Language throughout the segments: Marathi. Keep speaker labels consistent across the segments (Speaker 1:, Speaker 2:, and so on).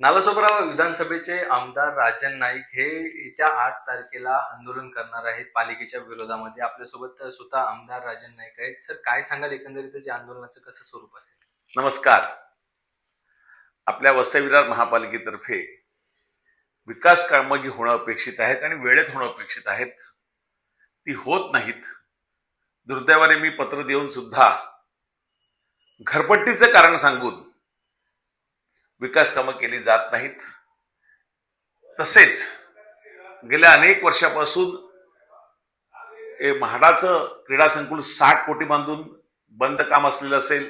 Speaker 1: नालासोपारा विधानसभेचे आमदार राजन नाईक हे येत्या आठ तारखेला आंदोलन करणार आहेत पालिकेच्या विरोधामध्ये. आपल्यासोबत स्वतः आमदार राजन नाईक आहेत. सर काय सांगाल एकंदरीत जे आंदोलनाचं कसं स्वरूप असेल?
Speaker 2: नमस्कार. आपल्या वसई विरार महापालिकेतर्फे विकास कामं जी होणं अपेक्षित आहेत आणि वेळेत होणं अपेक्षित आहेत ती होत नाहीत. दुर्दैवाने मी पत्र देऊन सुद्धा घरपट्टीचं कारण सांगून विकास कामं केली जात नाहीत. तसेच गेल्या अनेक वर्षापासून हे म्हाडाचं क्रीडा संकुल साठ कोटी बांधून बंद काम असलेलं असेल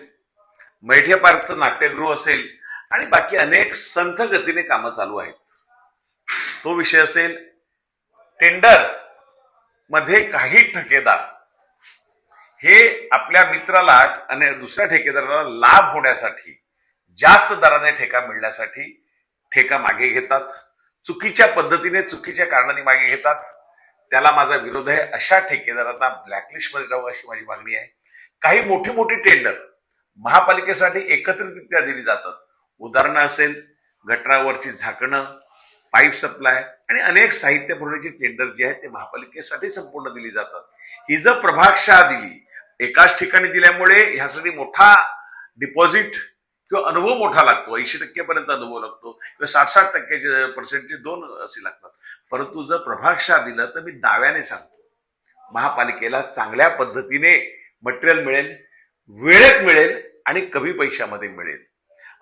Speaker 2: मैठे पार्कचं नाट्यगृह असेल आणि बाकी अनेक संथ गतीने कामं चालू आहेत. तो विषय असेल टेंडरमध्ये काही ठेकेदार. हे आपल्या मित्राला आणि दुसऱ्या ठेकेदाराला लाभ होण्यासाठी जास्त दराने ठेका मिळण्यासाठी ठेका मागे घेतात. चुकीच्या पद्धतीने चुकीच्या कारणाने मागे घेतात. त्याला माझा विरोध आहे. अशा ठेकेदारांना ब्लॅकलिस्टमध्ये जावं अशी माझी मागणी आहे. काही मोठी मोठी टेंडर महापालिकेसाठी एकत्रितरित्या दिली जातात. उदाहरणं असेल गटरावरची झाकणं पाईप सप्लाय आणि अनेक साहित्य पुरवण्याची टेंडर जी आहेत ते महापालिकेसाठी संपूर्ण दिली जातात. ही जर प्रभागशहा दिली एकाच ठिकाणी दिल्यामुळे ह्यासाठी मोठा डिपॉझिट किंवा अनुभव मोठा लागतो ऐंशी टक्केपर्यंत अनुभव लागतो किंवा साठ साठ टक्क्याचे पर्सेंटचे दोन असे लागतात. परंतु जर प्रभागशहा दिलं तर मी दाव्याने सांगतो. महापालिकेला चांगल्या पद्धतीने मटेरियल मिळेल वेळेत मिळेल आणि कमी पैशामध्ये मिळेल.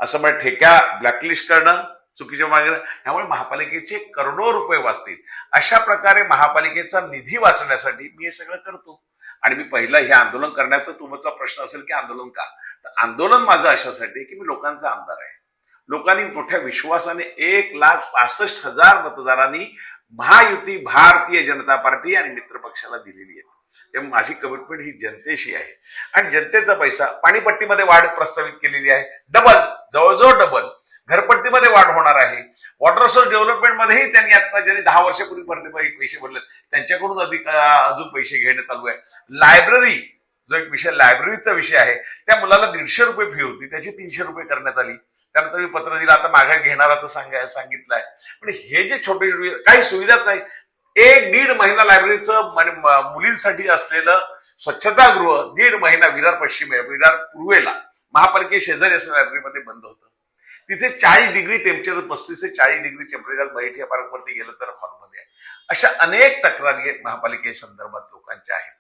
Speaker 2: असं म्हणजे ठेक्या ब्लॅकलिस्ट करणं चुकीच्या मागणं त्यामुळे महापालिकेचे करोडो रुपये वाचतील. अशा प्रकारे महापालिकेचा निधी वाचण्यासाठी मी हे सगळं करतो. आणि मी पहिलं हे आंदोलन करण्याचा तुमचा प्रश्न असेल की आंदोलन का? तर आंदोलन माझं अशासाठी आहे की मी लोकांचा आमदार आहे. लोकांनी मोठ्या विश्वासाने एक लाख पासष्ट हजार मतदारांनी महायुती भारतीय जनता पार्टी आणि मित्र पक्षाला दिलेली आहे. त्यामुळे माझी कमिटमेंट ही जनतेशी आहे. आणि जनतेचा पैसा पाणीपट्टीमध्ये वाढ प्रस्तावित केलेली आहे. डबल जवळजवळ डबल घरपट्टीमध्ये वाढ होणार आहे. वॉटर रिसोर्स डेव्हलपमेंटमध्येही त्यांनी आता ज्यांनी दहा वर्षापूर्वी भरले पैसे भरले त्यांच्याकडून अधिक अजून पैसे घेणं चालू आहे. लायब्ररी जो एक विषय लायब्ररीचा विषय आहे त्या मुलाला दीडशे रुपये फी होती त्याची तीनशे रुपये करण्यात आली. त्यानंतर मी पत्र दिलं आता मागे घेणार आता सांगाय सांगितलंय. पण हे जे छोटे छोटे काही सुविधाच नाही. एक दीड महिना लायब्ररीचं म्हणजे मुलींसाठी असलेलं स्वच्छतागृह दीड महिना विरार पश्चिम विरार पूर्वेला महापालिके शेजारी असलेल्या लायब्ररीमध्ये बंद होतं. तिथे चाळीस डिग्री टेम्परेचर पस्तीस ते चाळीस डिग्री टेम्परेचर मराठी पार्कवरती गेलं तर हॉलमध्ये आहे. अशा अनेक तक्रारी आहेत महापालिके संदर्भात लोकांच्या आहेत.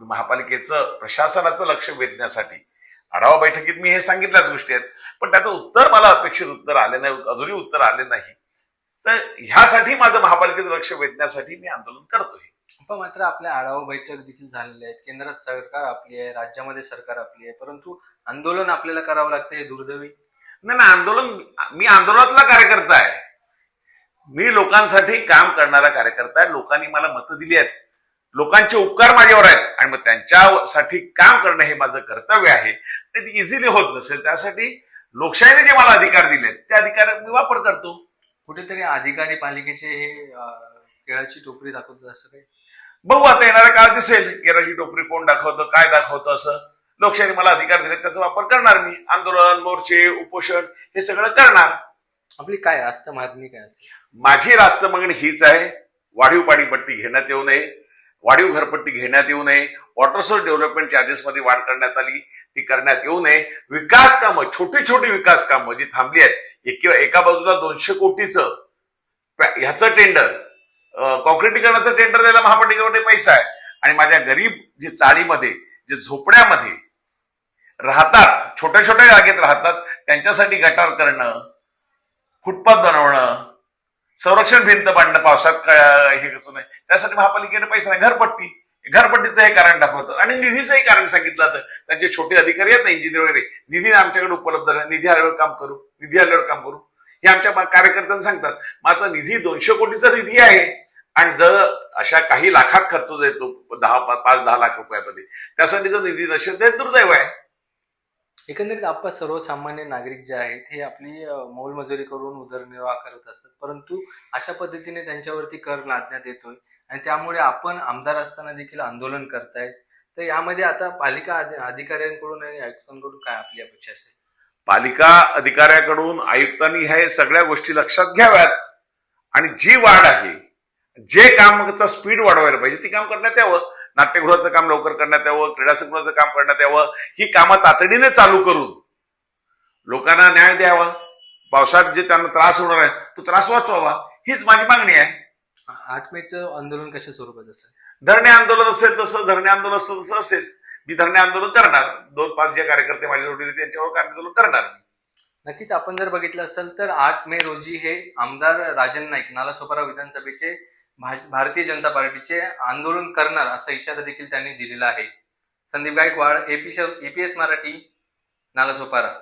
Speaker 2: मी महापालिकेचं प्रशासनाचं लक्ष वेधण्यासाठी आढावा बैठकीत मी हे सांगितल्याच गोष्टी आहेत. पण त्याचं उत्तर मला अपेक्षित उत्तर आले नाही अजूनही उत्तर आले नाही. तर ह्यासाठी माझं महापालिकेचं लक्ष वेधण्यासाठी मी आंदोलन करतोय.
Speaker 1: पण मात्र आपल्या आढावा बैठक देखील झालेल्या आहेत. केंद्रात सरकार आपली आहे राज्यामध्ये सरकार आपली आहे. परंतु आंदोलन आपल्याला करावं लागतं हे दुर्दैवी.
Speaker 2: नाही ना आंदोलन मी आंदोलनातला कार्यकर्ता आहे. मी लोकांसाठी काम करणारा कार्यकर्ता आहे. लोकांनी मला मतं दिली आहेत. लोकांचे उपकार माझ्यावर आहेत. आणि मग त्यांच्यासाठी काम करणं हे माझं कर्तव्य आहे. ते इझिली होत नसेल. त्यासाठी लोकशाहीने जे मला अधिकार दिलेत ते अधिकार मी वापर करतो.
Speaker 1: कुठेतरी अधिकारी पालिकेचे हे केळाची टोपरी दाखवतात असं काही?
Speaker 2: बघू आता येणाऱ्या काळ दिसेल. केराची टोपरी कोण दाखवतं काय दाखवतं असं. लोकशाहीने मला अधिकार दिले त्याचा वापर करणार मी. आंदोलन मोर्चे उपोषण हे सगळं करणार.
Speaker 1: आपली काय रास्त मागणी काय असेल?
Speaker 2: माझी रास्त मागणी हीच आहे वाढीव पाणीपट्टी घेण्यात येऊ नये वाढीव घरपट्टी घेण्यात येऊ नये वॉटर सोर्स डेव्हलपमेंट चार्जेस मध्ये वाढ करण्यात आली ती करण्यात येऊ नये. विकास कामं छोटी छोटी विकास कामं जी थांबली आहेत एक किंवा एका बाजूला दोनशे कोटीचं ह्याचं टेंडर कॉन्क्रिटीकरणाचं टेंडर द्यायला महापालिकेकडे पैसा आहे. आणि माझ्या गरीब जे चाळीमध्ये जे झोपड्यामध्ये राहतात छोट्या छोट्या जागेत राहतात त्यांच्यासाठी गटार करणं फुटपाथ बनवणं संरक्षण भिंत बांधणं पावसात हे कसं नाही त्यासाठी महापालिकेने पैसे नाही घरपट्टी. घरपट्टीचं हे कारण दाखवतं. आणि निधीचंही कारण सांगितलं जातं. त्यांचे छोटे अधिकारी आहेत ना इंजिनियर वगैरे. निधी आमच्याकडे उपलब्ध नाही. निधी आल्यावर काम करू. निधी आल्यावर काम करू. हे आमच्या कार्यकर्त्यांना सांगतात. मग आता निधी दोनशे कोटीचा निधी आहे. आणि जर अशा काही लाखात खर्च येतो दहा पाच दहा लाख रुपयामध्ये त्यासाठी जर निधी नसेल ते दुर्दैव आहे.
Speaker 1: एकंदरीत आपण सर्वसामान्य नागरिक जे आहेत हे आपली अं, मोलमजुरी करून उदरनिर्वाह करत असतात. परंतु अशा पद्धतीने त्यांच्यावरती कर लादण्यात येतोय आणि त्यामुळे आपण आमदार असताना देखील आंदोलन करतायत. तर यामध्ये आता पालिका अधि- अधिकाऱ्यांकडून आणि आयुक्तांकडून काय आपली अपेक्षा असेल?
Speaker 2: पालिका अधिकाऱ्याकडून आयुक्तांनी ह्या सगळ्या गोष्टी लक्षात घ्याव्यात. आणि जी वाढ आहे जे कामाचं स्पीड वाढवायला पाहिजे ती काम करण्यात यावं. नाट्यगृहाचं काम लवकर करण्यात यावं क्रीडा संकुलाचं काम करण्यात यावं ही कामं तातडीने चालू करून लोकांना न्याय द्यावा. पावसात जे त्यांना त्रास होणार आहे तो त्रास वाचवावा. हीच माझी मागणी आहे.
Speaker 1: आठ मेचं आंदोलन कशा स्वरूपात असेल?
Speaker 2: धरणे आंदोलन असेल तसं धरणे आंदोलन असतं तसं असेल. मी धरणे आंदोलन करणार. दोन पाच जे कार्यकर्ते माझ्या जोडीने त्यांच्यावर आंदोलन करणार
Speaker 1: नक्कीच आपण जर बघितलं असेल तर आठ मे रोजी हे आमदार राजन नाईक नालासोपारा विधानसभेचे भारतीय जनता पार्टीचे आंदोलन करणार असा इशारा देखील त्यांनी दिलेला आहे. संदीप गायकवाड एपीएस मराठी नालासोपारा.